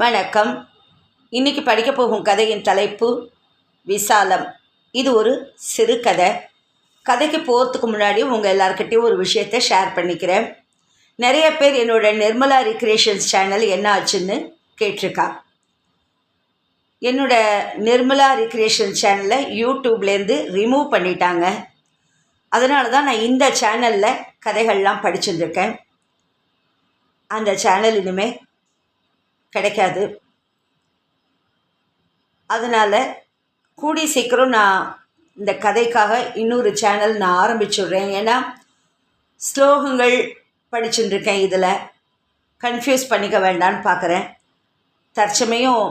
வணக்கம். இன்னைக்கு படிக்க போகும் கதையின் தலைப்பு விசாலம். இது ஒரு சிறுகதை கதைக்கு போகிறதுக்கு முன்னாடி உங்கள் எல்லாருக்கிட்டையும் ஒரு விஷயத்தை ஷேர் பண்ணிக்கிறேன். நிறைய பேர் என்னோட நிர்மலா ரிக்ரியேஷன்ஸ் சேனல் என்ன ஆச்சுன்னு கேட்டிருக்கா. என்னோட நிர்மலா ரிக்ரியேஷன் சேனலை யூடியூப்லேருந்து ரிமூவ் பண்ணிட்டாங்க. அதனால தான் நான் இந்த சேனலில் கதைகள்லாம் படிச்சுட்டுருக்கேன் அந்த சேனல் இனிமேல் கிடைக்காது. அதனால் கூடி சீக்கிரம் நான் இந்த கதைக்காக இன்னொரு சேனல் நான் ஆரம்பிச்சுடுறேன். ஏன்னா ஸ்லோகங்கள் படிச்சுட்டுருக்கேன் இதில். கன்ஃபியூஸ் பண்ணிக்க வேண்டான்னு பார்க்குறேன் தற்சமயம்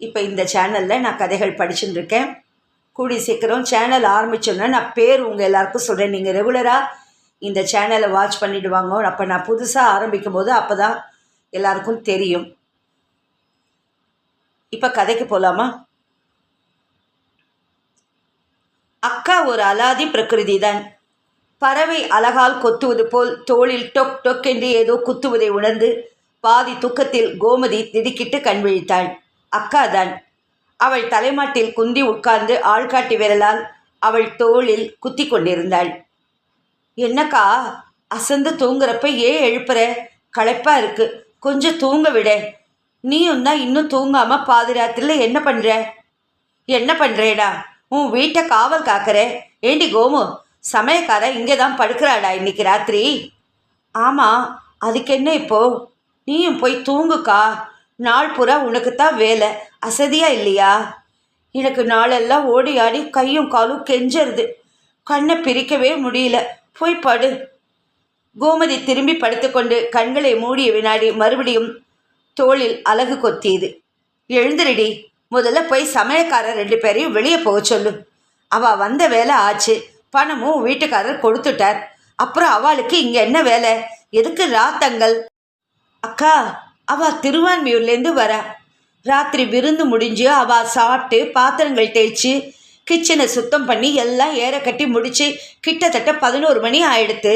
இப்போ இந்த சேனலில் நான் கதைகள் படிச்சுட்டுருக்கேன். கூடி சீக்கிரம் சேனல் ஆரம்பித்தோன்னே நான் பேர் உங்கள் எல்லாருக்கும் சொல்கிறேன் நீங்கள் ரெகுலராக இந்த சேனலை வாட்ச் பண்ணிவிடுவாங்க அப்போ நான் புதுசாக ஆரம்பிக்கும் போது அப்போ தான் எல்லாருக்கும் தெரியும். இப்போ கதைக்கு போகலாமா அக்கா ஒரு அலாதி பிரகிருதி தான். பறவை அழகால் கொத்துவது போல் தோளில் டொக் டொக் என்று ஏதோ குத்துவதை உணர்ந்து பாதி துக்கத்தில் கோமதி திடுக்கிட்டு கண் விழித்தாள். அக்கா தான். அவள் தலைமாட்டில் குந்தி உட்கார்ந்து ஆள்காட்டி விரலால் அவள் தோளில் குத்தி கொண்டிருந்தாள். என்னக்கா அசந்து தூங்குறப்ப ஏன் எழுப்புற? களைப்பா இருக்கு. கொஞ்சம் தூங்க விட. நீயும் தான் இன்னும் தூங்காம பாதிராத்திரில என்ன பண்ற? என்ன பண்றேடா? உன் வீட்டை காவல் காக்கிற. ஏண்டி கோமு? சமயக்கார இங்கே தான் படுக்கிறாடா இன்னைக்கு ராத்திரி? ஆமாம் அதுக்கு என்ன இப்போ? நீயும் போய் தூங்குக்கா. நாள் பூரா உனக்கு தான் வேலை. அசதியா இல்லையா? எனக்கு நாளெல்லாம் ஓடி ஆடி கையும் காலும் கெஞ்சிருது. கண்ணை பிரிக்கவே முடியல. போய் படு. கோமதி திரும்பி படுத்துக்கொண்டு கண்களை மூடிய வினாடி மறுபடியும் தோளில் அலகு கொத்தியது. எழுந்துருடி முதல்ல போய் சமயக்காரர் ரெண்டு பேரையும் வெளியே போக சொல்லு. அவ வந்த வேலை ஆச்சு. பணமும் வீட்டுக்காரர் கொடுத்துட்டார். அப்புறம் அவளுக்கு இங்கே என்ன வேலை? எதுக்கு ராத்தங்கள்? அக்கா அவ திருவான்மையூர்லேருந்து வரா. ராத்திரி விருந்து முடிஞ்சு அவ சாப்பிட்டு பாத்திரங்கள் தேய்ச்சி கிச்சனை சுத்தம் பண்ணி எல்லாம் ஏற கட்டி முடிச்சு கிட்டத்தட்ட பதினோரு மணி ஆயிடுத்து.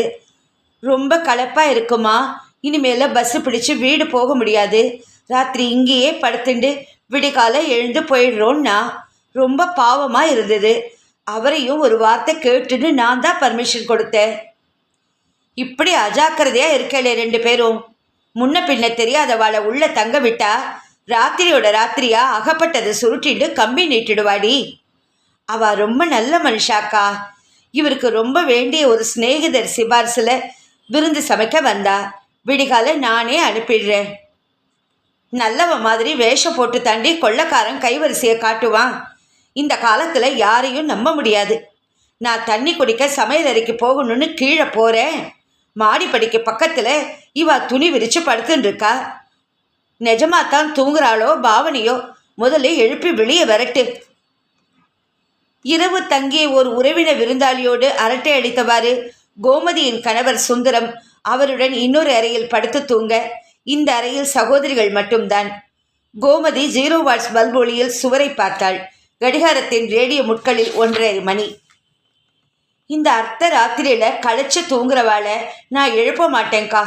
ரொம்ப கலப்பாக இருக்குமா? இனிமேல பஸ்ஸு பிடிச்சு வீடு போக முடியாது. ராத்திரி இங்கேயே படுத்துண்டு விடிகால எழுந்து போயிடுறோன்னா ரொம்ப பாவமாக இருந்தது. அவரையும் ஒரு வார்த்தை கேட்டுன்னு நான் தான் பர்மிஷன் கொடுத்தேன். இப்படி அஜாக்கிரதையாக இருக்கலே ரெண்டு பேரும். முன்ன பின்ன தெரியாதவாளை உள்ள தங்க விட்டா ராத்திரியோட ராத்திரியா அகப்பட்டதை சுருட்டிட்டு கம்பி நீட்டிடுவாடி. அவ ரொம்ப நல்ல மனுஷாக்கா. இவருக்கு ரொம்ப வேண்டிய ஒரு சிநேகிதர் சிபாரிசில் விருந்து சமைக்க வந்தா விடிகால நானே அனுப்பிடுறேன். நல்லவ மாதிரி வேஷம் போட்டு தாண்டி கொள்ளக்காரன் கைவரிசையை காட்டுவான். இந்த காலத்தில் யாரையும் நம்ப முடியாது. நான் தண்ணி குடிக்க சமையலறைக்கு போகணும்னு கீழே போகிறேன் மாடிப்படிக்கு பக்கத்தில் இவா துணி விரித்து படுத்துன்னு இருக்கா நிஜமா தான் தூங்குறாளோ பாவனையோ முதல்ல எழுப்பி வெளியே விரட்டு. இரவு தங்கிய ஒரு உறவினர் விருந்தாளியோடு அரட்டை அடித்தவாறு கோமதியின் கணவர் சுந்தரம் அவருடன் இன்னொரு அறையில் படுத்து தூங்க இந்த அறையில் சகோதரிகள் மட்டும்தான். கோமதி ஜீரோ வாட்ஸ் பல்ப் சுவரை பார்த்தாள். கடிகாரத்தின் ரேடியோ முட்களில் ஒன்றரை மணி. இந்த அர்த்த ராத்திரியில களைச்சு தூங்குறவாளை நான் எழுப்ப மாட்டேன்க்கா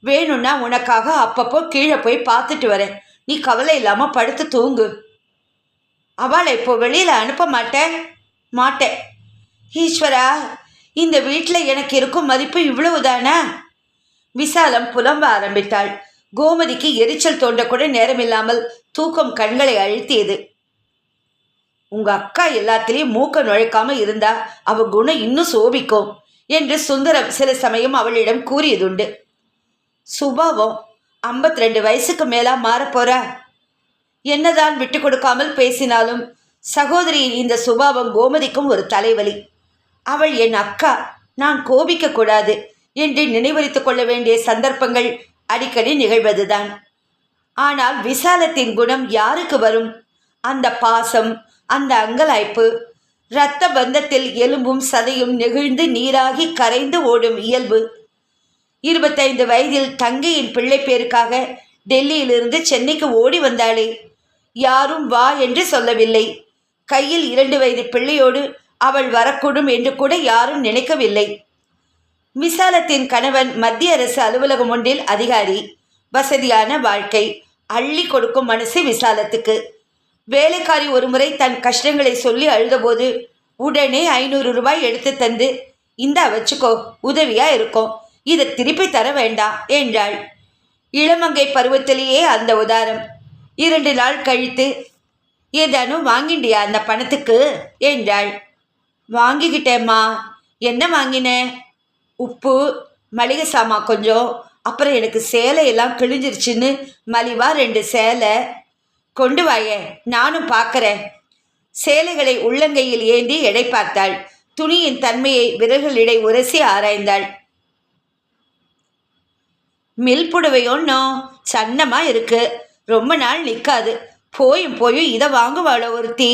வேணும்னா உனக்காக அப்பப்போ கீழே போய் பார்த்துட்டு வரேன். நீ கவலை இல்லாமல் படுத்து தூங்கு. அவளை இப்போ வெளியில் அனுப்ப மாட்டேன் மாட்டேன் ஈஸ்வரா இந்த வீட்டில் எனக்கு இருக்கும் மதிப்பு இவ்வளவுதானா? விசாலம் புலம்ப ஆரம்பித்தாள். கோமதிக்கு எரிச்சல் தோண்டக்கூட நேரமில்லாமல் தூக்கம் கண்களை அழுத்தியது. உங்க அக்கா எல்லாத்திலையும் மூக்க நுழைக்காம இருந்தா அவ குணம் இன்னும் சோபிக்கும் என்று சுந்தரம் சில சமயம் அவளிடம் கூறியதுண்டு. சுபாவம் ஐம்பத்தி ரெண்டு வயசுக்கு மேலா மாறப்போற என்னதான் விட்டு கொடுக்காமல் பேசினாலும் சகோதரியின் இந்த சுபாவம் கோமதிக்கும் ஒரு தலைவலி. அவள் என் அக்கா நான் கோபிக்க கூடாது என்று நினைவரித்துக் கொள்ள வேண்டிய சந்தர்ப்பங்கள் அடிக்கடி நிகழ்வதுதான். ஆனால் விசாலத்தின் குணம் யாருக்கு வரும்? அந்த பாசம் அந்த அங்கலாய்ப்பு இரத்த பந்தத்தில் எலும்பும் சதையும் நெகிழ்ந்து நீராகி கரைந்து ஓடும் இயல்பு. இருபத்தைந்து வயதில் தங்கையின் பிள்ளை பேருக்காக டெல்லியிலிருந்து சென்னைக்கு ஓடி வந்தாளே. யாரும் வா என்று சொல்லவில்லை. கையில் இரண்டு வயது பிள்ளையோடு அவள் வரக்கூடும் என்று கூட யாரும் நினைக்கவில்லை. விசாலத்தின் கணவன் மத்திய அரசு அலுவலகம் ஒன்றில் அதிகாரி வசதியான வாழ்க்கை அள்ளி கொடுக்கும் மனசு விசாலத்துக்கு. வேலைக்காரி ஒருமுறை தன் கஷ்டங்களை சொல்லி அழுதபோது உடனே ஐநூறு ரூபாய் எடுத்து தந்து இந்தா வச்சுக்கோ உதவியா இருக்கும் இதை திருப்பி தர வேண்டாம் என்றாள். இளமங்கை பருவத்திலேயே அந்த உதாரம். இரண்டு நாள் கழித்து ஏதானும் வாங்கிண்டியா அந்த பணத்துக்கு? என்றாள். வாங்கிக்கிட்டேம்மா. என்ன வாங்கினேன் உப்பு மளிகை சாமான் கொஞ்சம். அப்புறம் எனக்கு சேலையெல்லாம் கிழிஞ்சிருச்சுன்னு மலிவா ரெண்டு சேலை. கொண்டு வாயே நானும் பார்க்கறேன் சேலைகளை உள்ளங்கையில் ஏந்தி எடை பார்த்தாள். துணியின் தன்மையை விரல்களிடை உரசி ஆராய்ந்தாள். மில் புடவை சன்னமாக இருக்கு. ரொம்ப நாள் நிற்காது போயும் போயும் இதை வாங்குவாளோ ஒருத்தி.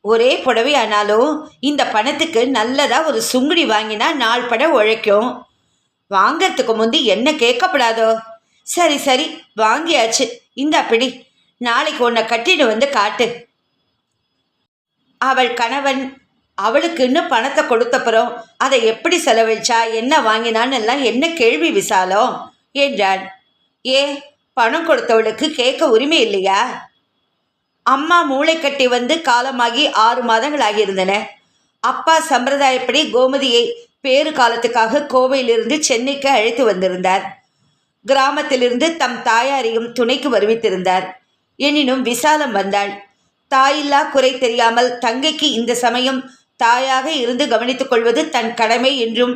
ஒரே புடவை ஆனாலும் இந்த பணத்துக்கு நல்லதாக ஒரு சுங்குடி வாங்கினா நாள் பட உழைக்கும். வாங்கிறதுக்கு முந்தி என்ன கேட்கப்படாதோ? சரி சரி வாங்கியாச்சு. இந்த அப்படி நாளைக்கு உன்னை கட்டிட்டு வந்து காட்டு. அவள் கணவன் அவளுக்குன்னு பணத்தை கொடுத்தப்புறம் அதை எப்படி செலவழிச்சா என்ன வாங்கினான்னு எல்லாம் என்ன கேள்வி விசாலம் என்றான். ஏ பணம் கொடுத்தவளுக்கு கேட்க உரிமை இல்லையா? அம்மா மூளை கட்டி வந்து காலமாகி ஆறு மாதங்கள் ஆகியிருந்தன அப்பா சம்பிரதாயப்படி கோமதியை பேறு காலத்துக்காக கோவையிலிருந்து சென்னைக்கு அழைத்து வந்திருந்தார். கிராமத்திலிருந்து தம் தாயாரையும் துணைக்கு வருவித்திருந்தார். எனினும் விசாலம் வந்தாள். தாயில்லா குறை தெரியாமல் தங்கைக்கு இந்த சமயம் தாயாக இருந்து கவனித்துக் கொள்வது தன் கடமை என்றும்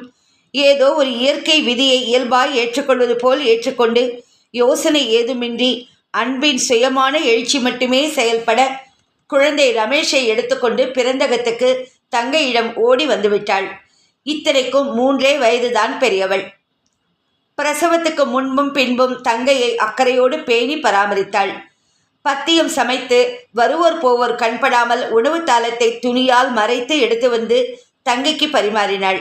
ஏதோ ஒரு இயற்கை விதியை இயல்பாய் ஏற்றுக்கொள்வது போல் ஏற்றுக்கொண்டு யோசனை ஏதுமின்றி அன்பின் சுயமான எழுச்சி மட்டுமே செயல்பட குழந்தை ரமேஷை எடுத்துக்கொண்டு பிறந்தகத்துக்கு தங்கையிடம் ஓடி வந்துவிட்டாள். இத்தனைக்கும் மூன்றே வயதுதான் பெரியவள். பிரசவத்துக்கு முன்பும் பின்பும் தங்கையை அக்கறையோடு பேணி பராமரித்தாள். பத்தியம் சமைத்து வருவோர் போவோர் கண்படாமல் உணவு தாளத்தை துணியால் மறைத்து எடுத்து வந்து தங்கைக்கு பரிமாறினாள்.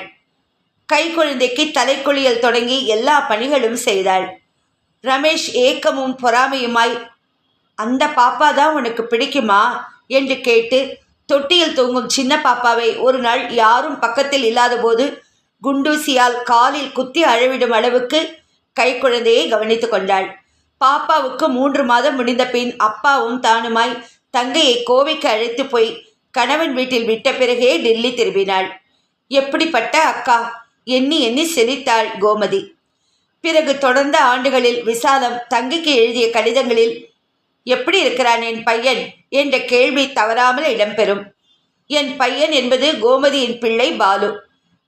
கை குழந்தைக்கு தலைக்குளியல் தொடங்கி எல்லா பணிகளும் செய்தாள். ரமேஷ் ஏக்கமும் பொறாமையுமாய் அந்த பாப்பா தான் உனக்கு பிடிக்குமா? என்று கேட்டு தொட்டியில் தூங்கும் சின்ன பாப்பாவை ஒரு நாள் யாரும் பக்கத்தில் இல்லாதபோது குண்டூசியால் காலில் குத்தி அழவிடும் அளவுக்கு கைக்குழந்தையை கவனித்து கொண்டாள். பாப்பாவுக்கு மூன்று மாதம் முடிந்த பின் அப்பாவும் தானுமாய் தங்கையை கோவைக்கு அழைத்து போய் கணவன் வீட்டில் விட்ட பிறகே டெல்லி திரும்பினாள். எப்படிப்பட்ட அக்கா? எண்ணி எண்ணி சிரித்தாள் கோமதி. பிறகு தொடர்ந்த ஆண்டுகளில் விசாலம் தங்கிக்கு எழுதிய கடிதங்களில் எப்படி இருக்கிறான் என் பையன்? என்ற கேள்வி தவறாமல் இடம்பெறும். என் பையன் என்பது கோமதியின் பிள்ளை பாலு.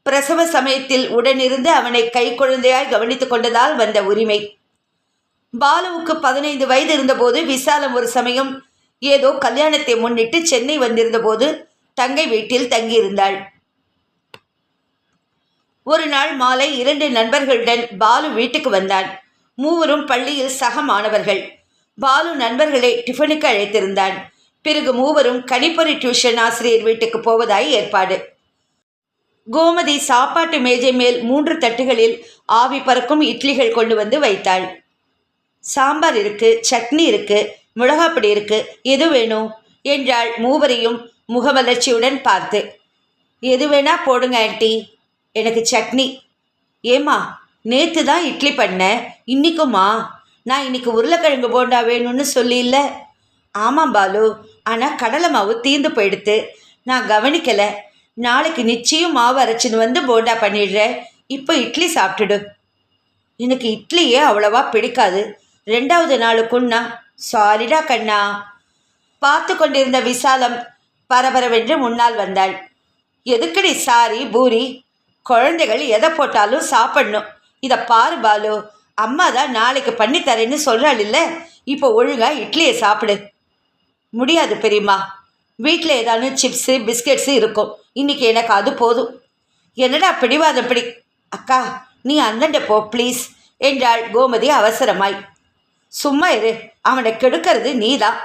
பிரசவ சமயத்தில் உடனிருந்து அவனை கை குழந்தையாய் கவனித்துக் கொண்டதால் வந்த உரிமை. பாலுவுக்கு பதினைந்து வயது இருந்தபோது விசாலம் ஒரு சமயம் ஏதோ கல்யாணத்தை முன்னிட்டு சென்னை வந்திருந்தபோது தங்கை வீட்டில் தங்கியிருந்தாள். ஒரு நாள் மாலை இரண்டு நண்பர்களுடன் பாலு வீட்டுக்கு வந்தான். மூவரும் பள்ளியில் சக மாணவர்கள். பாலு நண்பர்களை டிஃபனுக்கு அழைத்திருந்தான். பிறகு மூவரும் கணிப்பொறி டியூஷன் ஆசிரியர் வீட்டுக்கு போவதாய் ஏற்பாடு. கோமதி சாப்பாட்டு மேஜை மேல் மூன்று தட்டுகளில் ஆவி பறக்கும் இட்லிகள் கொண்டு வந்து வைத்தாள். சாம்பார் இருக்கு சட்னி இருக்கு மிளகாப்பொடி இருக்கு எது வேணும்? என்றாள் மூவரையும் முகமலர்ச்சியுடன் பார்த்து. எது வேணா போடுங்க ஆன்ட்டி எனக்கு சட்னி. ஏம்மா நேற்று தான் இட்லி பண்ணேன் இன்னிக்குமா நான் இன்னைக்கு உருளைக்கிழங்கு போண்டா வேணும்னு சொல்லியில்ல ஆமாம் பாலு ஆனால் கடலை மாவு தீர்ந்து போயிடுத்து. நான் கவனிக்கலை. நாளைக்கு நிச்சயம் மாவு அரைச்சின்னு வந்து போண்டா பண்ணிடுறேன் இப்போ இட்லி சாப்பிட்டுடு. எனக்கு இட்லியே அவ்வளவா பிடிக்காது. ரெண்டாவது நாளுக்குன்னா சாரிடா கண்ணா. பார்த்து கொண்டிருந்த விசாலம் பரபரவென்று முன்னால் வந்தாள். எதுக்கடி சாரி பூரி? குழந்தைகள் எதை போட்டாலும் சாப்பிடணும். இதை பாரு பாலு அம்மா தான் நாளைக்கு பண்ணி தரேன்னு சொல்கிறாள் இல்லை? இப்போ ஒழுங்கா இட்லியை சாப்பிடு. முடியாது பெரியம்மா. வீட்டில் ஏதாவது சிப்ஸு பிஸ்கெட்ஸு இருக்கும். இன்னைக்கு எனக்கு அது போதும். என்னடா பிடிவாதம் பிடி? அக்கா நீ அந்தண்ட போ ப்ளீஸ் என்றாள் கோமதி அவசரமாய். சும்மா இரு அவனை கெடுக்கிறது நீதான்.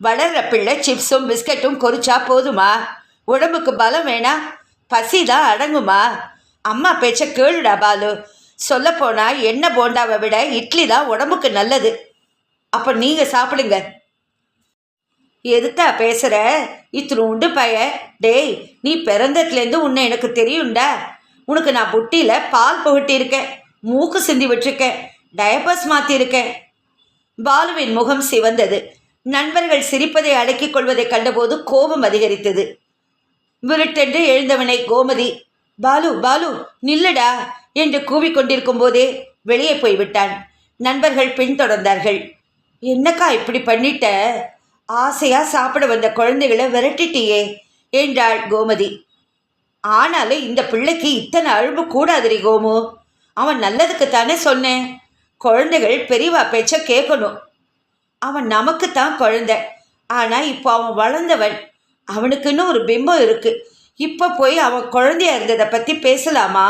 வளர்ற பிள்ளை சிப்ஸும் பிஸ்கட்டும் கொறிச்சா போதுமா? உடம்புக்கு பலம் வேணா? பசி தான் அடங்குமா? அம்மா பேச்ச கேளுடா பாலு. சொல்லப்போனால் எண்ணெய் போண்டாவை விட இட்லி தான் உடம்புக்கு நல்லது. அப்போ நீங்கள் சாப்பிடுங்க. எதுத்தா பேசுகிற இத்தினுண்டு பைய. டேய் நீ பிறந்ததுலேருந்து உன்னை எனக்கு தெரியும்டா. உனக்கு நான் புட்டியில் பால் புகட்டியிருக்கேன். மூக்கு சிந்தி விட்டுருக்கேன். டயபர்ஸ் மாற்றியிருக்கேன் பாலுவின் முகம் சிவந்தது. நண்பர்கள் சிரிப்பதை அடக்கிக் கொள்வதைக் கண்டபோது கோபம் அதிகரித்தது. விருட்டென்று எழுந்தவனை கோமதி பாலு பாலு நில்லடா என்று கூவிக்கொண்டிருக்கும் போதே வெளியே போய்விட்டான். நண்பர்கள் பின்தொடர்ந்தார்கள். என்னக்கா இப்படி பண்ணிட்ட? ஆசையா சாப்பிட வந்த குழந்தைகளை விரட்டிட்டியே என்றாள் கோமதி. ஆனாலும் இந்த பிள்ளைக்கு இத்தனை அழும்பு கூடாதுரி கோமு. அவன் நல்லதுக்கு தானே சொன்னேன். குழந்தைகள் பெரியவா பேச்ச கேட்கணும் அவன் நமக்கு தான் குழந்தை. ஆனால் இப்போ அவன் வளர்ந்தவன். அவனுக்குன்னு ஒரு பிம்பம் இருக்குது இப்போ போய் அவன் குழந்தையா இருந்ததை பற்றி பேசலாமா?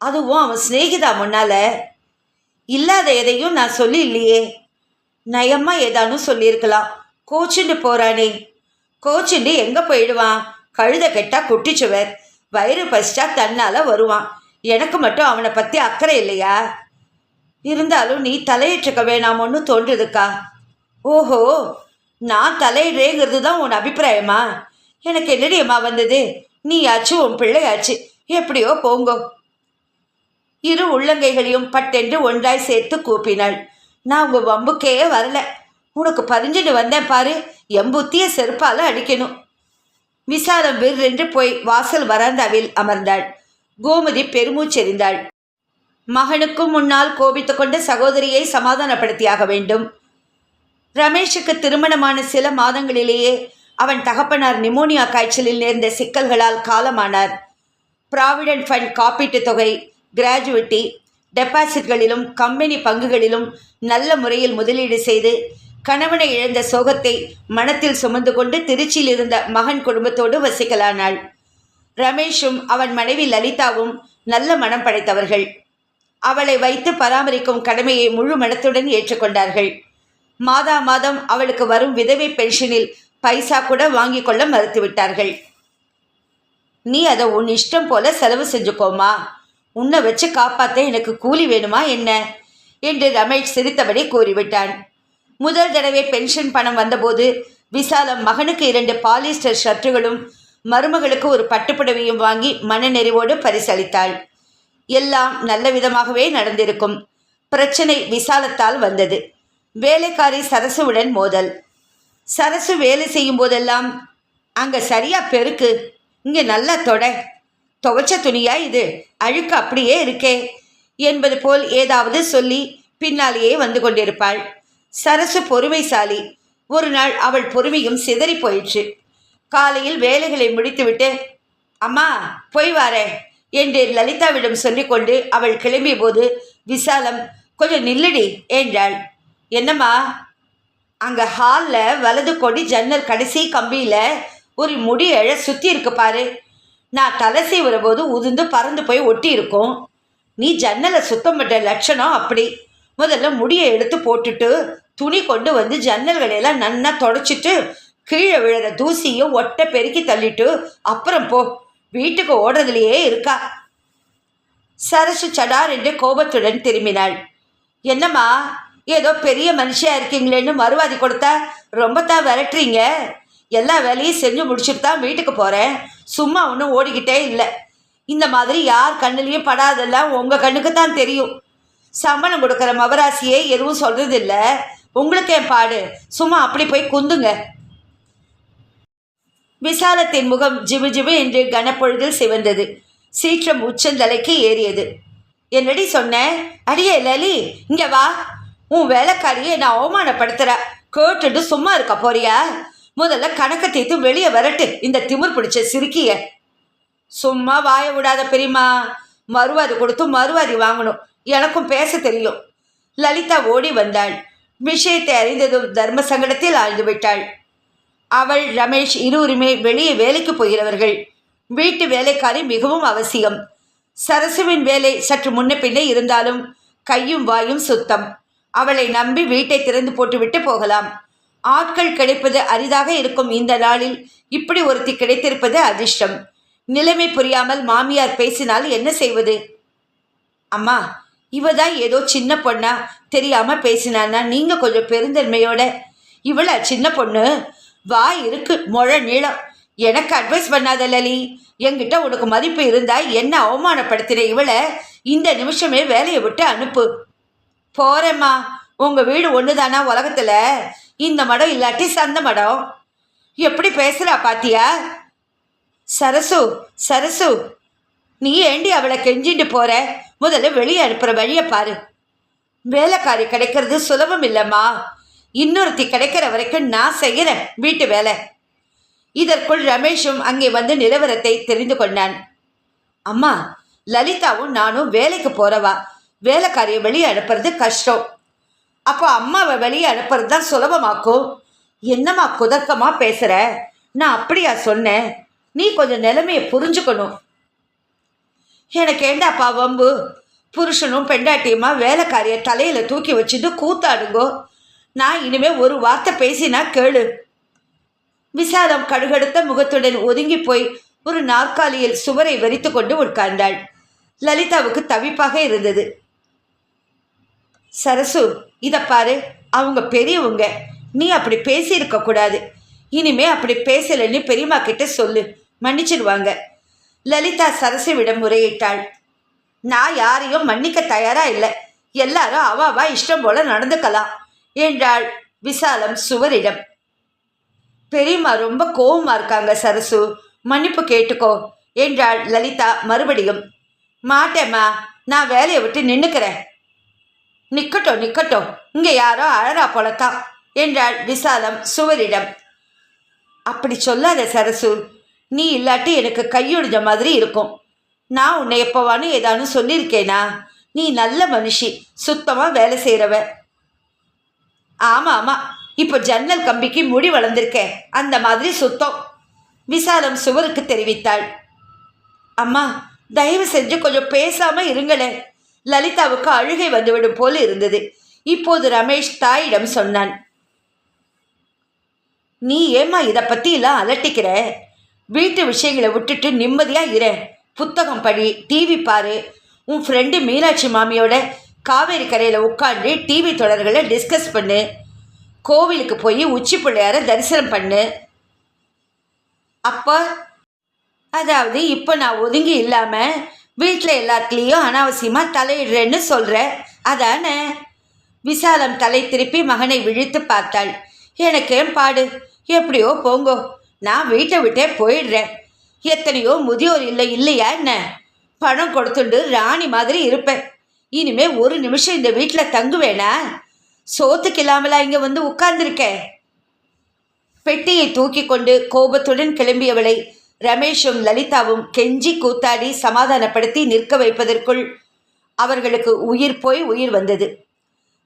அதுவும் அவன் சிநேகிதா முன்னால். இல்லாத எதையும் நான் சொல்லி இல்லையே நயமாக ஏதானும் சொல்லியிருக்கலாம். கோச்சுண்டு போகிறானே கோச்சுண்டு எங்கே போயிடுவான்? கழுத கெட்டால் குட்டிச்சுவர். வயிறு பசிச்சா தன்னால வருவான். எனக்கு மட்டும் அவனை பற்றி அக்கறை இல்லையா? இருந்தாலும் நீ தலையிட்டுக்க வேணாமோன்னு தோன்றுதுக்கா ஓஹோ நான் தலையிடுறேங்கிறது தான் உன் அபிப்பிராயமா? எனக்கு என்னடியம்மா வந்தது? நீயாச்சு உன் பிள்ளையாச்சு. எப்படியோ போங்கோ. இரு உள்ளங்கைகளையும் பட்டென்று ஒன்றாய் சேர்த்து கூப்பினாள். நான் உங்கள் வம்புக்கே வரல. உனக்கு பறிஞ்சுட்டு வந்தேன் பாரு. என் புத்திய செருப்பால் அடிக்கணும். விசாலம் விற்றென்று போய் வாசல் வராந்தாவில் அமர்ந்தாள். கோமதி பெருமூச்செறிந்தாள். மகனுக்கும் முன்னால் கோபித்து கொண்ட சகோதரியை சமாதானப்படுத்தியாக வேண்டும். ரமேஷுக்கு திருமணமான சில மாதங்களிலேயே அவன் தகப்பனார் நிமோனியா காய்ச்சலில் நேர்ந்த சிக்கல்களால் காலமானார். ப்ராவிடன்ட் ஃபண்ட் காப்பீட்டுத் தொகை கிராஜுவிட்டி டெபாசிட்களிலும் கம்பெனி பங்குகளிலும் நல்ல முறையில் முதலீடு செய்து கணவனை இழந்த சோகத்தை மனத்தில் சுமந்து கொண்டு திருச்சியில் இருந்த மகன் குடும்பத்தோடு வசிக்கலானாள். ரமேஷும் அவன் மனைவி லலிதாவும் நல்ல மனம் படைத்தவர்கள். அவளை வைத்து பராமரிக்கும் கடமையை முழு மனத்துடன் ஏற்றுக்கொண்டார்கள். மாதா மாதம் அவளுக்கு வரும் விதவை பென்ஷனில் பைசா கூட வாங்கி கொள்ள மறுத்துவிட்டார்கள். நீ அதை உன் இஷ்டம் போல செலவு செஞ்சுக்கோமா. உன்னை வச்சு காப்பாற்ற எனக்கு கூலி வேணுமா என்ன? என்று ரமேஷ் சிரித்தபடி கூறிவிட்டான். முதல் தடவை பென்ஷன் பணம் வந்தபோது விசாலம் மகனுக்கு இரண்டு பாலிஸ்டர் ஷர்ட்டுகளும் மருமகளுக்கு ஒரு பட்டுப்புடவையும் வாங்கி மனநெறிவோடு பரிசளித்தாள். எல்லாம் நல்ல விதமாகவே நடந்திருக்கும். பிரச்சனை விசாலத்தால் வந்தது. வேலைக்காரி சரசுவுடன் மோதல். சரசு வேலை செய்யும் போதெல்லாம் அங்கே சரியா பெருக்கு. இங்கே நல்லா தொடை. துவைச்ச துணியா இது. அழுக்கு அப்படியே இருக்கே. என்பது போல் ஏதாவது சொல்லி பின்னாலேயே வந்து கொண்டிருப்பாள். சரசு பொறுமைசாலி. ஒரு நாள் அவள் பொறுமையும் சிதறி போயிற்று. காலையில் வேலைகளை முடித்துவிட்டு அம்மா போய் வாரேன் என்று லலிதாவிடம் சொல்லிக்கொண்டு அவள் கிளம்பிய போது விசாலம் கொஞ்சம் நில்லுடி என்றாள். என்னம்மா அங்கே ஹாலில் வலது கொடி ஜன்னல் கடைசி கம்பியில் ஒரு முடி எழ சுற்றி இருக்கு பாரு. நான் தலை வரும்போது போது உதிர்ந்து பறந்து போய் ஒட்டி இருக்கும். நீ ஜன்னலை சுத்தம் பண்ணுற லட்சணம் அப்படி. முதல்ல முடியை எடுத்து போட்டுட்டு துணி கொண்டு வந்து ஜன்னல்களையெல்லாம் நன்னா தொடச்சிட்டு கீழே விழுற தூசியும் ஒட்டை பெருக்கி தள்ளிட்டு அப்புறம் போ. வீட்டுக்கு ஓடுறதுலையே இருக்கா. சரசு சடார் என்று கோபத்துடன் திரும்பினாள். என்னம்மா? ஏதோ பெரிய மனுஷா இருக்கீங்களேன்னு மறுவாதி கொடுத்தா ரொம்ப தான் விரட்டுறீங்க. எல்லா வேலையும் செஞ்சு முடிச்சுட்டு தான் வீட்டுக்கு போகிறேன் சும்மா ஒன்றும் ஓடிக்கிட்டே இல்லை. இந்த மாதிரி யார் கண்ணுலேயும் படாதெல்லாம் உங்கள் கண்ணுக்கு தான் தெரியும். சம்பளம் கொடுக்குற மவராசியே எதுவும் சொல்கிறது இல்லை உங்களுக்கு என் பாடு? சும்மா அப்படி போய் குந்துங்க. விசாலத்தின் முகம் ஜிபு ஜிபு என்று கனப்பொழுதில் சிவந்தது. சீற்றம் உச்சந்தலைக்கு ஏறியது. என்னடி சொன்னேன் அடியே லலி இங்கே வா. உன் வேலைக்காரியை நான் அவமானப்படுத்துற? கேட்டுட்டு சும்மா இருக்க போறியா? முதல்ல கணக்கை தீர்த்து வெளியே வரட்டு. இந்த திமிர் பிடிச்ச சிரிக்கிய. சும்மா வாய விடாத பெரியம்மா. மறுவாதி கொடுத்து மறுவாதி வாங்கணும். எனக்கும் பேச தெரியும். லலிதா ஓடி வந்தாள். விஷயத்தை அறிந்ததும் தர்ம சங்கடத்தில் ஆழ்ந்து விட்டாள். அவள் ரமேஷ் இருவருமே வெளியே வேலைக்கு போகிறவர்கள். வீட்டு வேலைக்காரி மிகவும் அவசியம். சரசுவின் வேலை சற்று முன்ன பின்னே இருந்தாலும் கையும் வாயும் சுத்தம். அவளை நம்பி வீட்டை திறந்து போட்டுவிட்டு போகலாம். ஆட்கள் கிடைப்பது அரிதாக இருக்கும் இந்த நாளில் இப்படி ஒருத்தி கிடைத்திருப்பது அதிர்ஷ்டம். நிலைமை புரியாமல் மாமியார் பேசினால் என்ன செய்வது? அம்மா இவ தான் ஏதோ சின்ன பொண்ணா? தெரியாம பேசினான்னா நீங்க கொஞ்சம் பெருந்தன்மையோட. இவள சின்ன பொண்ணு? வா இருக்கு முழ நீளம். எனக்கு அட்வைஸ் பண்ணாத லலி. என்கிட்ட உனக்கு மதிப்பு இருந்தா என்ன அவமானப்படுத்தின இவளை? இந்த நிமிஷமே வேலையை விட்டு அனுப்பு. போறேம்மா. உங்கள் வீடு ஒன்று தானா உலகத்தில்? இந்த மடம் இல்லாட்டி சந்த மடம். எப்படி பேசுகிறா பாத்தியா? சரசு சரசு நீ ஏண்டி அவளை கெஞ்சிட்டு போற? முதல்ல வெளியே அனுப்புகிற வழியை பாரு. வேலைக்காரி கிடைக்கிறது சுலபம் இல்லைம்மா. இன்னொருத்தி கிடைக்கிற வரைக்கும் நான் செய்கிறேன் வீட்டு வேலை. இதற்குள் ரமேஷும் அங்கே வந்து நிலவரத்தை தெரிந்து கொண்டான். அம்மா லலிதாவும் நானும் வேலைக்கு போறவா? வேலைக்காரியை வெளியே அனுப்புறது கஷ்டம். அப்போ அம்மாவை வெளியே அனுப்புறது தான் சுலபமாக்கும் என்னம்மா குதர்க்கமாக பேசுகிற நான் அப்படியா சொன்னேன். நீ கொஞ்சம் நிலைமையை புரிஞ்சுக்கணும். எனக்கு ஏண்டாப்பா வம்பு? புருஷனும் பெண்டாட்டியுமா வேலைக்காரியை தலையில் தூக்கி வச்சுட்டு கூத்தாடுங்கோ? நான் இனிமே ஒரு வார்த்தை பேசினா கேளு. விசாலம் கடுகடுத்த முகத்துடன் ஒதுங்கி போய் ஒரு நாற்காலியில் சுவரை வரித்து கொண்டு உட்கார்ந்தாள். லலிதாவுக்கு தவிப்பாக இருந்தது. சரசு இதை பாரு. அவங்க பெரியவங்க. நீ அப்படி பேசியிருக்க கூடாது. இனிமே அப்படி பேசலைன்னு பெரியம்மா கிட்ட சொல்லு. மன்னிச்சிடுவாங்க. லலிதா சரசுவிடம் முறையிட்டாள். நான் யாரையும் மன்னிக்க தயாரா இல்லை. எல்லாரும் அவாவா இஷ்டம் போல நடந்துக்கலாம் என்றாள் விசாலம் சுவரிடம். பெரியம்மா ரொம்ப கோபமா இருக்காங்க சரசு. மன்னிப்பு கேட்டுக்கோ என்றாள் லலிதா மறுபடியும். மாட்டேம்மா நான் வேலையை விட்டு நின்னுக்கிறேன். நிக்கட்டும் நிக்கட்டும். இங்கே யாரோ அழறா போலத்தான் என்றாள் விசாலம் சுவரிடம். அப்படி சொல்லாத சரசு நீ இல்லாட்டி எனக்கு கையொடிஞ்ச மாதிரி இருக்கும். நான் உன்னை எப்போவானு ஏதானு சொல்லியிருக்கேனா? நீ நல்ல மனுஷி சுத்தமாக வேலை செய்கிறவ ஆமாம் ஆமாம் இப்போ ஜன்னல் கம்பிக்கு முடி வளர்ந்துருக்கேன் அந்த மாதிரி சுத்தம் விசாலம் சுவருக்கு தெரிவித்தாள். அம்மா தயவு செஞ்சு கொஞ்சம் பேசாமல் இருங்களேன். லலிதாவுக்கு அழுகை வந்துவிடும் போல இருந்தது. இப்போது ரமேஷ் தாயிடம் சொன்னான் நீ ஏம்மா இதை பற்றிலாம் அலட்டிக்கிற? வீட்டு விஷயங்களை விட்டுட்டு நிம்மதியாக இரு. புத்தகம் படி டிவி பாரு. உன் ஃப்ரெண்டு மீனாட்சி மாமியோட காவேரி கரையில் உட்காந்து டிவி தொடர்களை டிஸ்கஸ் பண்ணு. கோவிலுக்கு போய் உச்சி பிள்ளையார தரிசனம் பண்ணு. அப்போ அதாவது இப்போ நான் ஒதுங்கி இல்லாமல் வீட்டில் எல்லாத்துலேயும் அனாவசியமாக தலையிடுறேன்னு சொல்கிறேன் அதானே? விசாலம் தலை திருப்பி மகனை விழித்து பார்த்தாள். எனக்கேன் பாடு? எப்படியோ போங்கோ. நான் வீட்டை விட்டே போயிடுறேன். எத்தனையோ முதியோர் இல்லை இல்லையா என்ன? பணம் கொடுத்துண்டு ராணி மாதிரி இருப்பேன். இனிமே ஒரு நிமிஷம் இந்த வீட்டில் தங்குவேனா? சோத்துக்கு இல்லாமலா இங்கே வந்து உட்கார்ந்துருக்கேன் பெட்டியை தூக்கி கொண்டு கோபத்துடன் கிளம்பியவளை ரமேஷும் லலிதாவும் கெஞ்சி கூத்தாடி சமாதானப்படுத்தி நிற்க வைப்பதற்குள் அவர்களுக்கு உயிர் போய் உயிர் வந்தது.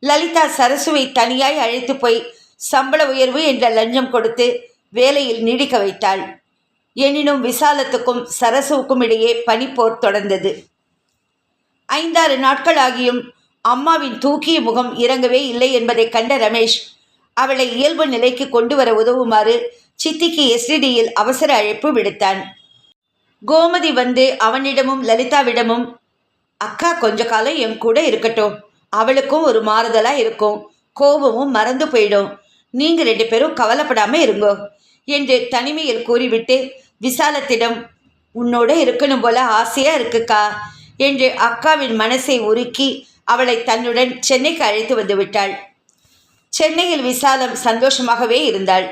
லலிதா சரசுவை தனியாய் அழைத்து போய் சம்பள உயர்வு என்ற லஞ்சம் கொடுத்து வேலையில் நீடிக்க வைத்தாள். எனினும் விசாலத்துக்கும் சரசுவுக்கும் இடையே பனிப்போர் தொடர்ந்தது. ஐந்தாறு நாட்கள் ஆகியும் அம்மாவின் தூக்கிய முகம் இறங்கவே இல்லை என்பதை கண்ட ரமேஷ் அவளை இயல்பு நிலைக்கு கொண்டு வர உதவுமாறு சித்திக்கு எஸ்டிடியில் அவசர அழைப்பு விடுத்தான். கோமதி வந்து அவனிடமும் லலிதாவிடமும் அக்கா கொஞ்ச காலம் என் கூட இருக்கட்டும். அவளுக்கும் ஒரு மாறுதலா இருக்கும். கோபமும் மறந்து போயிடும். நீங்க ரெண்டு பேரும் கவலைப்படாம இருங்கோ என்று தனிமையில் கூறிவிட்டு விசாலத்திடம் உன்னோட இருக்கணும் போல ஆசையா இருக்குக்கா என்று அக்காவின் மனசை உருக்கி அவளை தன்னுடன் சென்னைக்கு அழைத்து வந்து விட்டாள். சென்னையில் விசாலம் சந்தோஷமாகவே இருந்தாள்.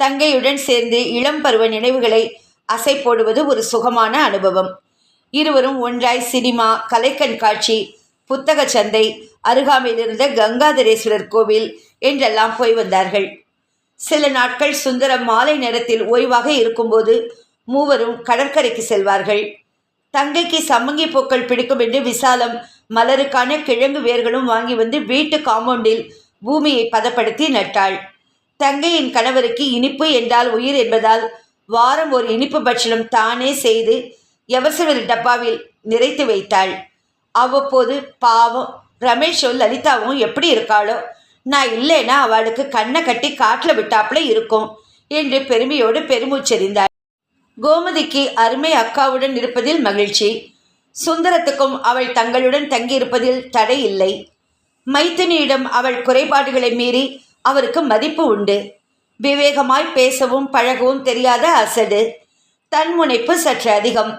தங்கையுடன் சேர்ந்து இளம் பருவ நினைவுகளை அசை போடுவது ஒரு சுகமான அனுபவம். இருவரும் ஒன்றாய் சினிமா கலை கண்காட்சி புத்தக சந்தை அருகாமையில் இருந்த கங்காதரேஸ்வரர் கோவில் என்றெல்லாம் போய் வந்தார்கள். சில நாட்கள் சுந்தரம் மாலை நேரத்தில் ஓய்வாக இருக்கும்போது மூவரும் கடற்கரைக்கு செல்வார்கள். தங்கைக்கு சம்மங்கி பூக்கள் பிடிக்கும் என்று விசாலம் மலருக்கான கிழங்கு வேர்களும் வாங்கி வந்து வீட்டு காம்பவுண்டில் பூமியை பதப்படுத்தி நட்டாள். தங்கையின் கணவருக்கு இனிப்பு என்றால் உயிர் என்பதால் வாரம் ஒரு இனிப்பு பட்சணம் தானே செய்து எவசவர் டப்பாவில் நிறைத்து வைத்தாள். அவ்வப்போது பாவம் ரமேஷும் லலிதாவும் எப்படி இருக்காளோ நான் இல்லைன்னா அவளுக்கு கண்ணை கட்டி காட்டில் விட்டாப்புல இருக்கும் என்று பெருமையோடு பெருமூச்செறிந்தாள். கோமதிக்கு அருமை அக்காவுடன் இருப்பதில் மகிழ்ச்சி. சுந்தரத்துக்கும் அவள் தங்களுடன் தங்கியிருப்பதில் தடை இல்லை. மைத்தினியிடம் அவள் குறைபாடுகளை மீறி அவருக்கு மதிப்பு உண்டு. விவேகமாய் பேசவும் பழகவும் தெரியாத அசடு. தன்முனைப்பு சற்று அதிகம்.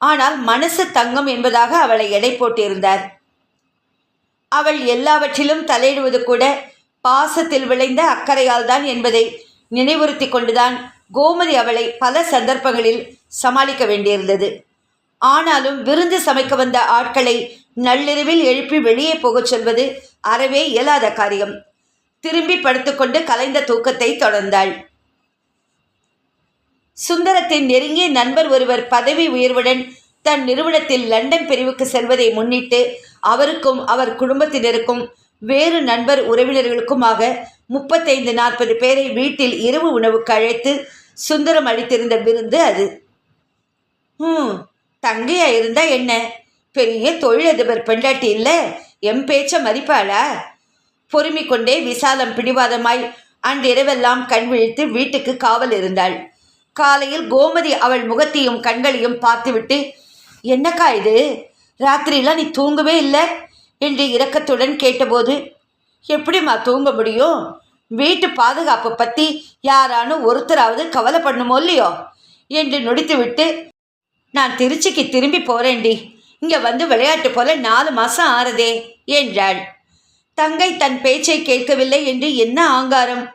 ஆனால் மனசு தங்கம் என்பதாக அவளை எடை போட்டிருந்தார். அவள் எல்லாவற்றிலும் தலையிடுவது கூட பாசத்தில் விளைந்த அக்கறையால் தான் என்பதை நினைவுறுத்தி கொண்டுதான் கோமதி அவளை பல சந்தர்ப்பங்களில் சமாளிக்க வேண்டியிருந்தது. ஆனாலும் விருந்து சமைக்க வந்த ஆட்களை நள்ளிரவில் எழுப்பி வெளியே போகச் சொல்வது அறவே இயலாத காரியம். திரும்பி படுத்துக்கொண்டு கலைந்த தூக்கத்தை தொடர்ந்தாள். சுந்தரத்தின் நெருங்கிய நண்பர் ஒருவர் பதவி உயர்வுடன் தன் நிறுவனத்தில் லண்டன் பிரிவுக்கு செல்வதை முன்னிட்டு அவருக்கும் அவர் குடும்பத்தினருக்கும் வேறு நண்பர் உறவினர்களுக்குமாக முப்பத்தைந்து நாற்பது பேரை வீட்டில் இரவு உணவுக்கு அழைத்து சுந்தரம் அளித்திருந்த விருந்து அது. ம் தங்கையா இருந்தா என்ன? பெரிய தொழிலதிபர் பெண்டாட்டி இல்லை? எம் பேச்ச மதிப்பாளா? பொறுமை கொண்டே விசாலம் பிடிவாதமாய் அன்றிரவெல்லாம் கண் விழித்து வீட்டுக்கு காவல் இருந்தாள். காலையில் கோமதி அவள் முகத்தையும் கண்களையும் பார்த்துவிட்டு என்னக்கா இது? ராத்திரியெல்லாம் நீ தூங்கவே இல்லை? என்று இரக்கத்துடன் கேட்டபோது எப்படிம்மா தூங்க முடியும்? வீட்டு பாதுகாப்பை பற்றி யாரானும் ஒருத்தராவது கவலை பண்ணுமோ இல்லையோ? என்று நொடித்துவிட்டு நான் திருச்சிக்கு திரும்பி போறேன்டி. இங்கே வந்து விளையாட்டு போல நாலு மாதம் ஆறதே என்றாள். தங்கை தன் பேச்சை கேட்கவில்லை என்று என்ன ஆங்காரம்?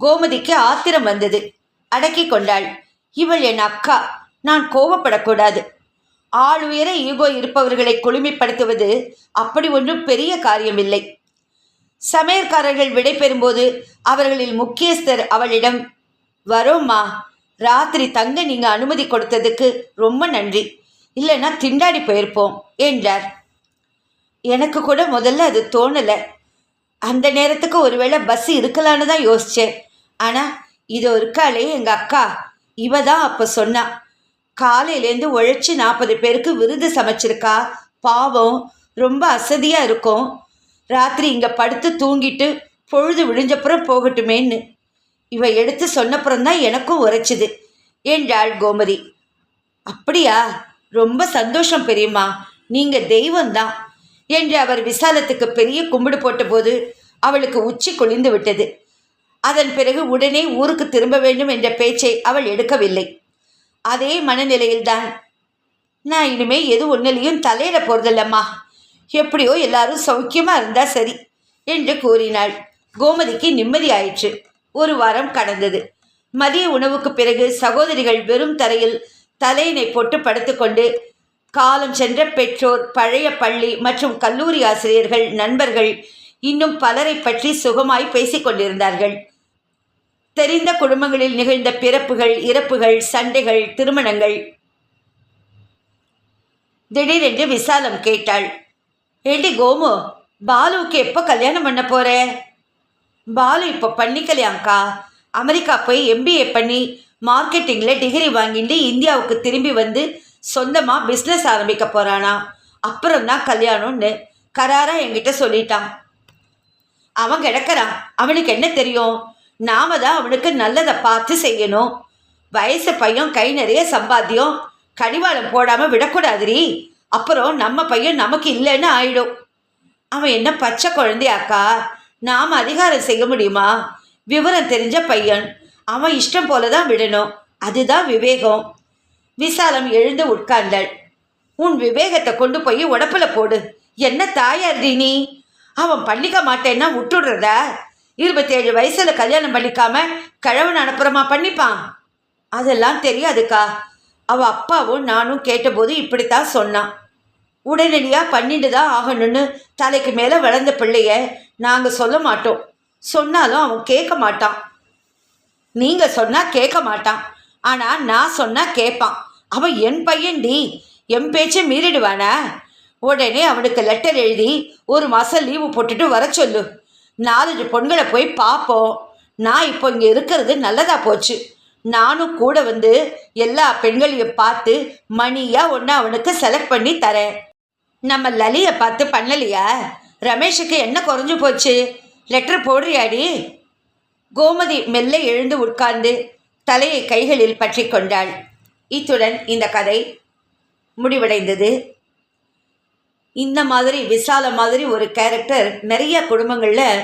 கோமதிக்கு ஆத்திரம் வந்தது. அடக்கி கொண்டாள். இவள் என் அக்கா. நான் கோபப்படக்கூடாது ஆள் உயர ஈகோ இருப்பவர்களை குளுமைப்படுத்துவது அப்படி ஒன்றும் பெரிய காரியமில்லை. சமையற்காரர்கள் விடைபெறும்போது அவர்களில் முக்கியஸ்தர் அவளிடம் வரோம்மா. ராத்திரி தங்க நீங்கள் அனுமதி கொடுத்ததுக்கு ரொம்ப நன்றி. இல்லைன்னா திண்டாடி போயிருப்போம் என்றார். எனக்கு கூட முதல்ல அது தோணலை. அந்த நேரத்துக்கு ஒருவேளை பஸ் இருக்கலான்னு தான் யோசித்தேன் ஆனால் இதோ இருக்காளே எங்கள் அக்கா. இவ தான் அப்போ சொன்னா. காலையிலேருந்து உழைச்சி நாற்பது பேருக்கு விருது சமைச்சிருக்கா. பாவம் ரொம்ப அசதியாக இருக்கும். ராத்திரி இங்கே படுத்து தூங்கிட்டு பொழுது விடிஞ்சப்புறம் போகட்டுமேன்னு. இவ எடுத்து சொன்னப்புறம் தான் எனக்கும் உரைச்சிது. என்றாள் கோமதி அப்படியா? ரொம்ப சந்தோஷம் பெரியம்மா. நீங்கள் தெய்வம்தான் என்று அவர் விசாலத்துக்கு பெரிய கும்பிடு போட்டபோது அவளுக்கு உச்சி குளிந்து விட்டது. அதன் பிறகு உடனே ஊருக்கு திரும்ப வேண்டும் என்ற பேச்சை அவள் எடுக்கவில்லை. அதே மனநிலையில்தான். நான் இனிமே எது ஒன்றிலையும் தலையிட போறதில்லம்மா. எப்படியோ எல்லாரும் சௌக்கியமா இருந்தா சரி என்று கூறினாள். கோமதிக்கு நிம்மதி ஆயிற்று. ஒரு வாரம் கடந்தது. மதிய உணவுக்கு பிறகு சகோதரிகள் வெறும் தரையில் தலையினை போட்டு படுத்துக்கொண்டு காலம் சென்ற பெற்றோர் பழைய பள்ளி மற்றும் கல்லூரி ஆசிரியர்கள் நண்பர்கள் இன்னும் பலரை பற்றி சுகமாய் பேசிக் கொண்டிருந்தார்கள். தெரிந்த குடும்பங்களில் நிகழ்ந்த பிறப்புகள் இறப்புகள் சண்டைகள் திருமணங்கள். திடீரென்று விசாலம் கேட்டாள். ஏண்டி கோமு பாலுவுக்கு எப்போ கல்யாணம் பண்ண போற? பாலு இப்போ பண்ணிக்கலையாங்க்கா. அமெரிக்கா போய் எம்பிஏ பண்ணி மார்க்கெட்டிங்கில் டிகிரி வாங்கிட்டு இந்தியாவுக்கு திரும்பி வந்து சொந்தமாக பிஸ்னஸ் ஆரம்பிக்க போகிறானா அப்புறம் தான் கல்யாணம்னு கராராக என்கிட்ட சொல்லிட்டான். அவன் கிடக்கிறான். அவனுக்கு என்ன தெரியும்? நாம தான் அவனுக்கு நல்லதை பார்த்து செய்யணும். வயசு பையன் கை நிறைய சம்பாத்தியம். கடிவாளம் போடாமல் விடக்கூடாதுரி அப்புறம் நம்ம பையன் நமக்கு இல்லைன்னு ஆயிடும். அவன் என்ன பச்சை குழந்தையாக்கா? நாம் அதிகாரம் செய்ய முடியுமா? விவரம் தெரிஞ்ச பையன். அவன் இஷ்டம் போல தான் விடணும். அதுதான் விவேகம். விசாலம் எழுந்து உட்கார்ந்தாள். உன் விவேகத்தை கொண்டு போய் உடப்புல போடு. என்ன தாயார் நீ அவன் பண்ணிக்க மாட்டேன்னா விட்டுடுறதா இருபத்தேழு வயசுல கல்யாணம் பண்ணிக்காம கிழவன் அனுப்புறமா பண்ணிப்பான்? அதெல்லாம் தெரியாதுக்கா. அவ அப்பாவும் நானும் கேட்டபோது இப்படித்தான் சொன்னான் உடனடியாக பண்ணிட்டு தான் ஆகணும்னு தலைக்கு மேலே வளர்ந்த பிள்ளைய நாங்கள் சொல்ல மாட்டோம். சொன்னாலும் அவன் கேட்க மாட்டான். நீங்கள் சொன்னால் கேட்க மாட்டான். ஆனால் நான் சொன்னால் கேட்பான். அவன் என் பையன்டி என் பேச்சை மீறிடுவானா? உடனே அவனுக்கு லெட்டர் எழுதி ஒரு மாதம் லீவு போட்டுட்டு வர சொல்லு. நாலஞ்சு பொண்களை போய் பார்ப்போம் நான் இப்போ இங்கே இருக்கிறது நல்லதாக போச்சு. நானும் கூட வந்து எல்லா பெண்களையும் பார்த்து மணியாக ஒன்று அவனுக்கு செலக்ட் பண்ணி தரேன். நம்ம லலியை பார்த்து பண்ணலையா? ரமேஷுக்கு என்ன குறைஞ்சு போச்சு? லெட்டர் போடுறியாடி கோமதி மெல்ல எழுந்து உட்கார்ந்து தலையை கைகளில் பற்றி கொண்டாள். இத்துடன் இந்த கதை முடிவடைந்தது. இந்த மாதிரி விசால மாதிரி ஒரு கேரக்டர் நிறைய குடும்பங்களில்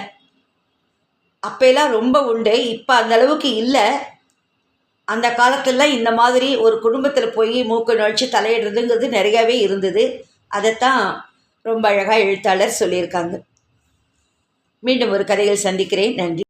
அப்போலாம் ரொம்ப உண்டு. இப்போ அந்த அளவுக்கு இல்லை. அந்த காலத்தில் இந்த மாதிரி ஒரு குடும்பத்தில் போய் மூக்கு நுழைச்சி தலையிடுறதுங்கிறது நிறையாவே இருந்தது. அதைத்தான் ரொம்ப அழகாக எழுத்தாளர் சொல்லியிருக்காங்க. மீண்டும் ஒரு கதையில் சந்திக்கிறேன். நன்றி.